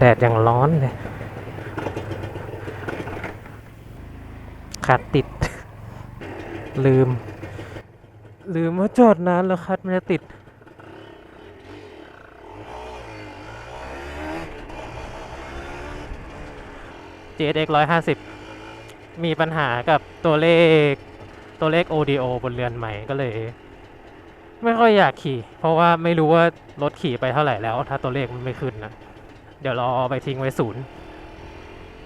แดดอย่างร้อนเลยคัดติด ลืม ลืมว่าจอดนานแล้วคัดมันจะติด GSX 150 มีปัญหากับตัวเลขตัวเลข ODO บนเรือนใหม่ก็เลย ไม่ค่อยอยากขี่ เพราะว่าไม่รู้ว่ารถขี่ไปเท่าไหร่แล้ว ถ้าตัวเลขมันไม่ขึ้นนะ เดี๋ยวรอไปทิ้งไว้ศูนย์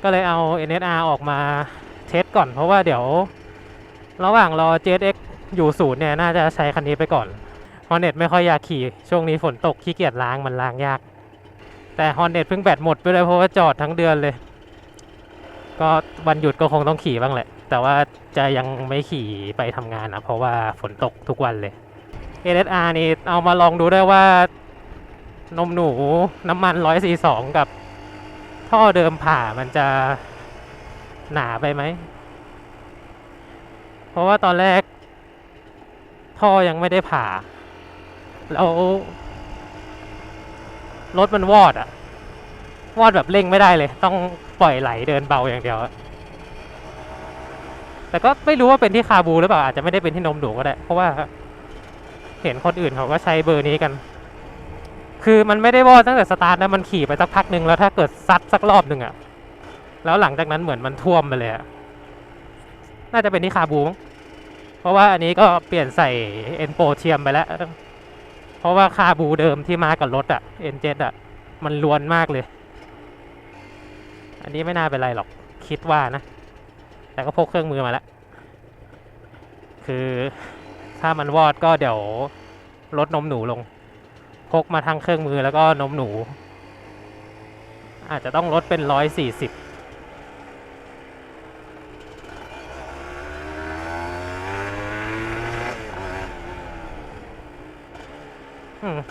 ก็เลยเอา NSR ออกมาเทสก่อน เพราะว่าเดี๋ยว ระหว่างรอ JX อยู่ศูนย์เนี่ยน่าจะใช้คันนี้ไปก่อน Hornet ไม่ค่อยอยากขี่ ช่วงนี้ฝนตกขี้เกียจล้างมันล้างยาก แต่ Hornet เพิ่งแบตหมดไปเลยเพราะว่าจอดทั้งเดือนเลย ก็วันหยุดก็คงต้องขี่บ้างแหละ แต่ว่าจะยังไม่ขี่ไปทำงานนะเพราะว่าฝนตกทุกวันเลย NSR นี่เอามาลองดูได้ว่า นมหนูน้ำมัน142กับ ท่อเดิมผ่ามันจะหนาไปไหม เพราะว่าตอนแรก ท่อยังไม่ได้ผ่า แล้วรถมันวอดอะวอดแบบเร่งไม่ได้เลย ต้องปล่อยไหลเดินเบาอย่างเดียว แต่ก็ไม่รู้ว่าเป็นที่คาบูหรือเปล่าอาจจะไม่ได้เป็นที่นมหนูก็ได้ เพราะว่าเห็นคนอื่นเขาก็ใช้เบอร์นี้กัน คือมันไม่ได้วอดตั้งแต่สตาร์ทนะมันขี่ไปสักพักหนึ่งแล้วถ้าเกิดซัดสักรอบหนึ่งอะแล้วหลังจากนั้นเหมือนมันท่วมไปเลยอะน่าจะเป็นที่คาบูมั้งเพราะว่าอันนี้ก็เปลี่ยนใส่เอ็นโปเทียมไปแล้ว เพราะว่าคาบูเดิมที่มากับรถอะเอ็นเจ็อะมันลวนมากเลย อันนี้ไม่น่าเป็นไรหรอกคิดว่านะ แต่ก็พกเครื่องมือมาแล้วคือถ้ามันวอดก็เดี๋ยวลดนมหนูลง กมาทั้งเครื่องมือแล้วก็นมหนู อาจจะต้องลดเป็นร้อยสี่สิบ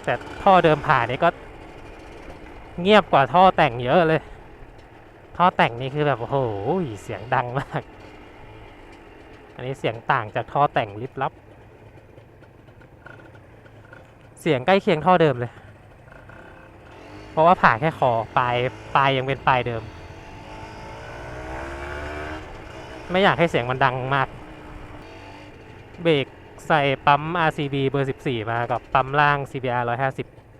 แต่ท่อเดิมผ่านนี่ก็ เงียบกว่าท่อแต่งเยอะเลย ท่อแต่งนี่คือแบบโอ้โหเสียงดังมาก อันนี้เสียงต่างจากท่อแต่งลิบลับ เสียงใกล้เคียงท่อเดิมเลย เพราะว่าผ่าแค่คอปลายปลายยังเป็นปลายเดิม ไม่อยากให้เสียงมันดังมาก เบรกใส่ปั๊ม RCB เบอร์ 14 มากับปั๊มล่าง CBR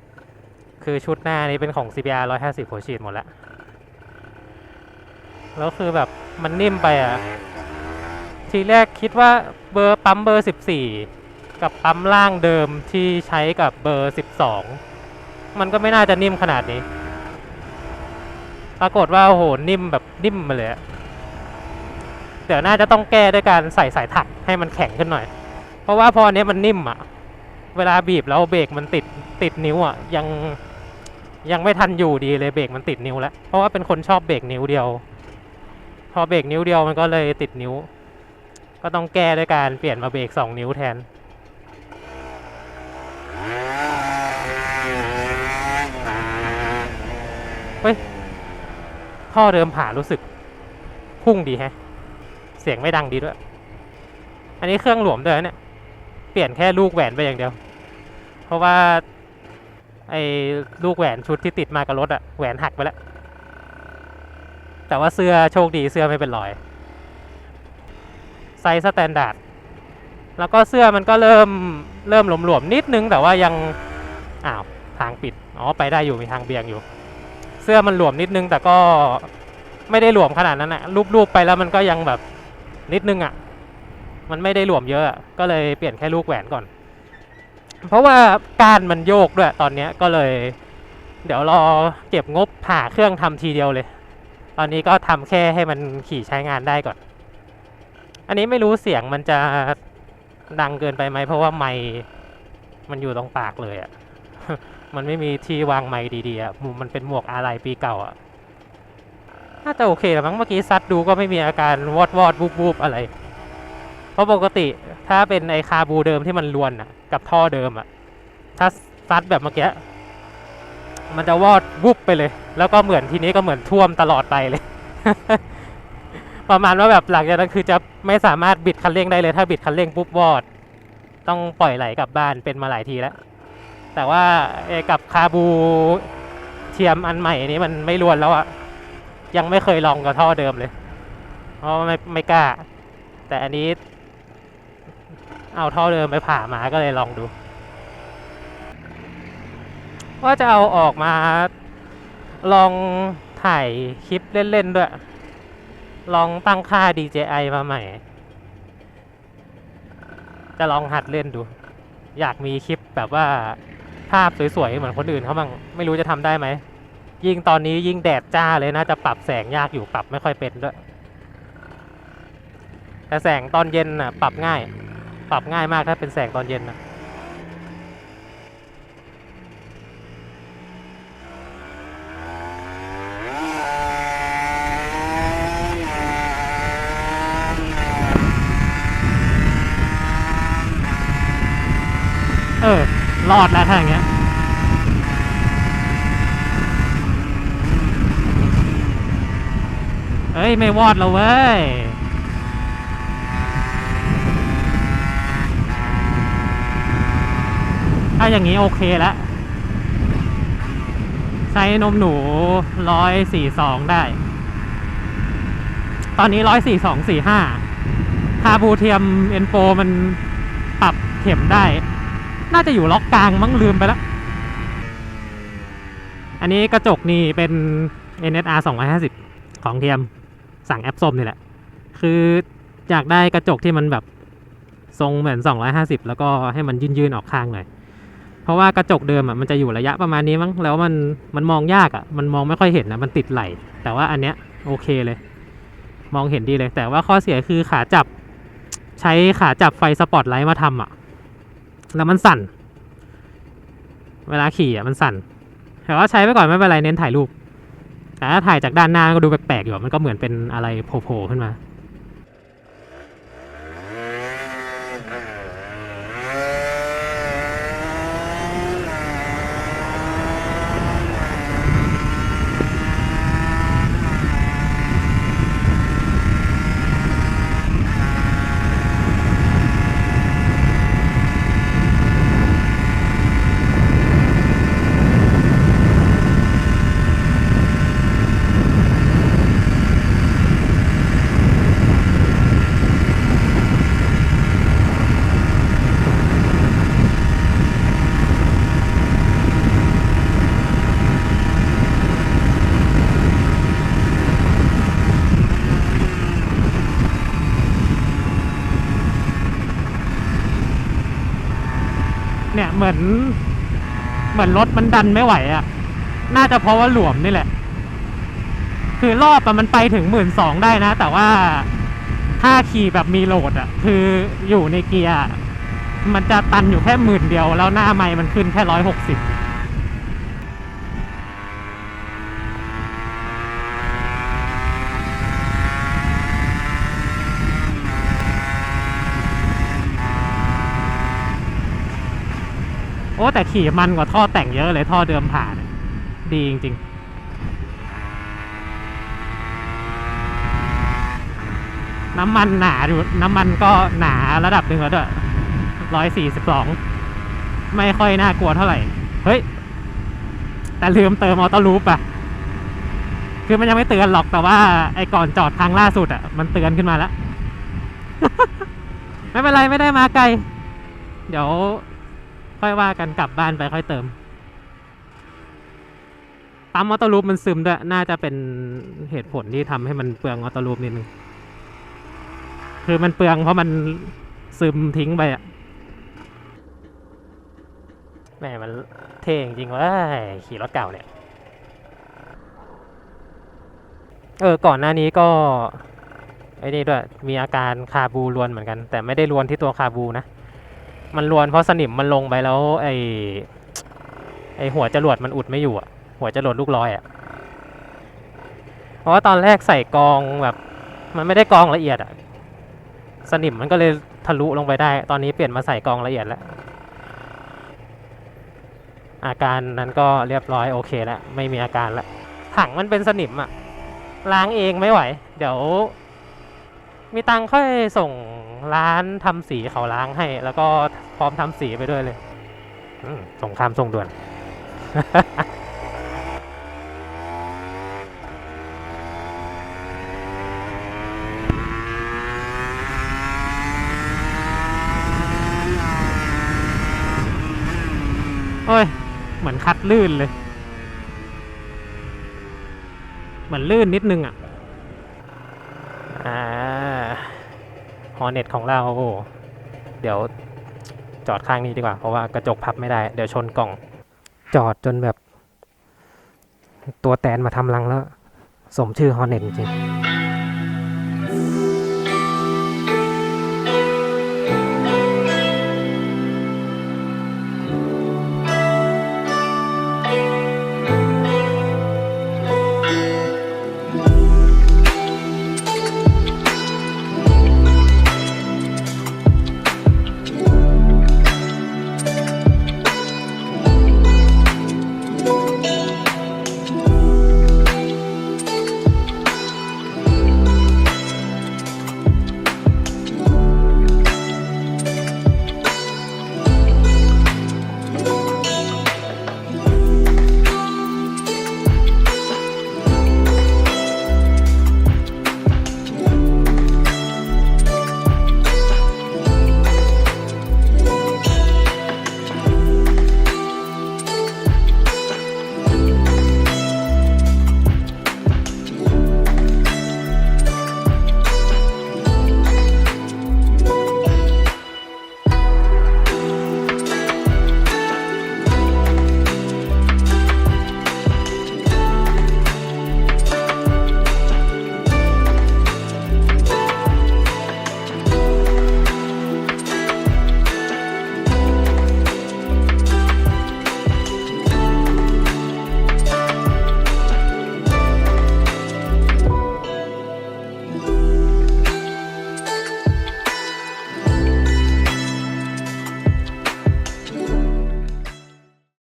150 คือชุดหน้านี้เป็นของ CBR 150หัวฉีดหมดแล้ว แล้วคือแบบมันนิ่มไปอะ ทีแรกคิดว่าเบอร์ปั๊มเบอร์ 14 กับปั๊มล่างเดิมที่ใช้กับเบอร์ 12 มันก็ไม่น่าจะนิ่มขนาดนี้ ปรากฏว่าโอ้โหนิ่มแบบนิ่มมาเลยเดี๋ยวน่าจะต้องแก้ด้วยการใส่สายถักให้มันแข็งขึ้นหน่อย เพราะว่าพออันนี้มันนิ่มอะเวลาบีบแล้วเบรกมันติดติดนิ้วอะยังยังไม่ทันอยู่ดีเลยเบรกมันติดนิ้วแล้ว เพราะว่าเป็นคนชอบเบรกนิ้วเดียว พอเบรกนิ้วเดียวมันก็เลยติดนิ้ว ก็ต้องแก้ด้วยการเปลี่ยนมาเบรกสองนิ้วแทน เฮ้ย ท่อเดิมผ่ารู้สึก พุ่งดีแฮะ เสียงไม่ดังดีด้วย อันนี้เครื่องหลวมด้วยเนี่ย เปลี่ยนแค่ลูกแหวนไปอย่างเดียว เพราะว่าไอ้ลูกแหวนชุดที่ติดมากับรถอะแหวนหักไปแล้ว แต่ว่าเสื้อโชคดีเสื้อไม่เป็นรอย ไซส์สแตนดาร์ด แล้วก็เสื้อมันก็เริ่มเริ่มหลวมๆนิดนึงแต่ว่ายัง อ้าว ทางปิด อ๋อ ไปได้อยู่มีทางเบี่ยงอยู่ เสื้อมันหลวมนิดนึง แต่ก็ไม่ได้หลวมขนาดนั้นอะรูปๆไปแล้วมันก็ยังแบบนิดนึงอะมันไม่ได้หลวมเยอะก็เลยเปลี่ยนแค่ลูกแหวนก่อน เพราะว่าการมันโยกด้วยตอนเนี้ยก็เลย เดี๋ยวรอเก็บงบผ่าเครื่องทำทีเดียวเลย ตอนนี้ก็ทำแค่ให้มันขี่ใช้งานได้ก่อน อันนี้ไม่รู้เสียงมันจะดังเกินไปไหมเพราะว่าไมมันอยู่ตรงปากเลยอะ มันไม่มีที่วางไมค์ดีๆอะมุมมันเป็นหมวกอะไรปีเก่าอะน่าจะโอเคแล้วมั้งเมื่อกี้ซัดดูก็ไม่มีอาการวอดวอดบูบบูบอะไร เพราะปกติถ้าเป็นไอคาบูเดิมที่มันลวนอะ กับท่อเดิมอะ ถ้าซัดแบบเมื่อกี้มันจะวอดบุบไปเลย แล้วก็เหมือนทีนี้ก็เหมือนท่วมตลอดไปเลย ประมาณว่าแบบหลังจากนั้นคือจะไม่สามารถบิดคันเร่งได้เลย ถ้าบิดคันเร่งปุ๊บวอด ต้องปล่อยไหลกลับบ้านเป็นมาหลายทีแล้ว แต่ว่าเอกับคาบูเทียมอันใหม่นี้มันไม่รวนแล้วอะยังไม่เคยลองกับท่อเดิมเลย เพราะไม่ไม่กล้า แต่อันนี้ เอาท่อเดิมไปผ่ามาก็เลยลองดู ว่าจะเอาออกมาลองถ่ายคลิปเล่น ๆ ด้วย ลองตั้งค่า DJI มาใหม่ จะลองหัดเล่นดู อยากมีคลิปแบบว่า ภาพสวยๆ เหมือนคนอื่นเขาบ้างไม่รู้จะทำได้ไหม ยิ่งตอนนี้ยิ่งแดดจ้าเลยน่าจะปรับแสงยากอยู่ปรับไม่ค่อยเป็นด้วย แต่แสงตอนเย็นน่ะ ปรับง่าย ปรับง่ายมากถ้าเป็นแสงตอนเย็นนะเออ รอดแล้วถ้าอย่างเงี้ยเอ้ย ไม่วอดแล้วเว้ย ถ้าอย่างนี้โอเคแล้วใช้นมหนูร้อยสี่สองได้ ตอนนี้ร้อยสี่สองสี่ห้าคาบูเทียมเอ็นโฟมันปรับเข็มได้ น่าจะอยู่ล็อกกลางมั้งลืมไปแล้ว อันนี้กระจกนี่เป็น NSR 250 ของเทียมสั่งแอปส้มนี่แหละ คืออยากได้กระจกที่มันแบบทรงเหมือน 250 แล้วก็ให้มันยื่นๆออกข้างหน่อย เพราะว่ากระจกเดิมอะมันจะอยู่ระยะประมาณนี้มั้ง แล้วมันมันมองยากอะ มันมองไม่ค่อยเห็นนะ มันติดไหล แต่ว่าอันเนี้ยโอเคเลย มองเห็นดีเลย แต่ว่าข้อเสียคือขาจับ ใช้ขาจับไฟสปอตไลท์มาทำอะ แล้วมันสั่น เวลาขี่อะมันสั่น แต่ว่าใช้ไปก่อนไม่เป็นไรเน้นถ่ายรูป แต่ถ้าถ่ายจากด้านหน้าก็ดูแปลกๆอยู่ มันก็เหมือนเป็นอะไรโผล่ๆขึ้นมา เนี่ยเหมือน เหมือนรถมันดันไม่ไหวอะ่ะ น่าจะเพราะว่าหลวมนี่แหละ คือรอบอะมันไปถึงหมื่นสองได้นะ แต่ว่าถ้าขี่แบบมีโหลดอะ่ะคืออยู่ในเกียร์ มันจะตันอยู่แค่หมื่นเดียว แล้วหน้าไม้มันขึ้นแค่ร้อยหกสิบ อ้แต่ขี่มันกว่าท่อแต่งเยอะเลยท่อเดิมผ่านดีจริงๆน้ำมันหนาดูน้ำมันก็หนาระดับหนึ่งแล้วด้วยร้อยสี่สิบสอง ไม่ค่อยน่ากลัวเท่าไหร่ เฮ้ย แต่ลืมเติมออโต้ลูปอะคือมันยังไม่เตือนหรอกแต่ว่า ไอ้ก่อนจอดครั้งล่าสุดอะมันเตือนขึ้นมาแล้ว ไม่เป็นไรไม่ได้มาไกล เดี๋ยว ค่อยว่ากันกลับบ้านไปค่อยเติมปั๊มออโต้ลูปมันซึมด้วย น่าจะเป็นเหตุผลที่ทำให้มันเปลืองออโต้ลูปนิดนึง คือมันเปลืองเพราะมันซึมทิ้งไปอะแหมมันเท่จริงว่าขี่รถเก่าเนี่ย เออ ก่อนหน้านี้ก็ ไอ้นี่ด้วย มีอาการคาบูรวนเหมือนกัน แต่ไม่ได้รวนที่ตัวคาบูนะ มันรวนเพราะสนิมมันลงไปแล้ว ไอไอหัวจรวดมันอุดไม่อยู่อะหัวจรวดลูกลอยอะเพราะว่าตอนแรกใส่กองแบบ มันไม่ได้กองละเอียดอะสนิมมันก็เลยทะลุลงไปได้ ตอนนี้เปลี่ยนมาใส่กองละเอียดแล้ว อาการนั้นก็เรียบร้อยโอเคแล้วไม่มีอาการแล้วถังมันเป็นสนิมอะล้างเองไม่ไหว เดี๋ยว มีตังค่อยส่งร้านทำสีเขาล้างให้ แล้วก็ พร้อมทำสีไปด้วยเลยส่งข้ามส่งด่วน โอ้ย เหมือนคัดลื่นเลย เหมือนลื่นนิดนึงอะ อ่า ฮอร์เน็ตของเรา เดี๋ยว จอดข้างนี้ดีกว่า เพราะว่ากระจกพับไม่ได้ เดี๋ยวชนกล่อง จอดจนแบบ ตัวแตนมาทำรังแล้ว สมชื่อฮอเน็ตจริง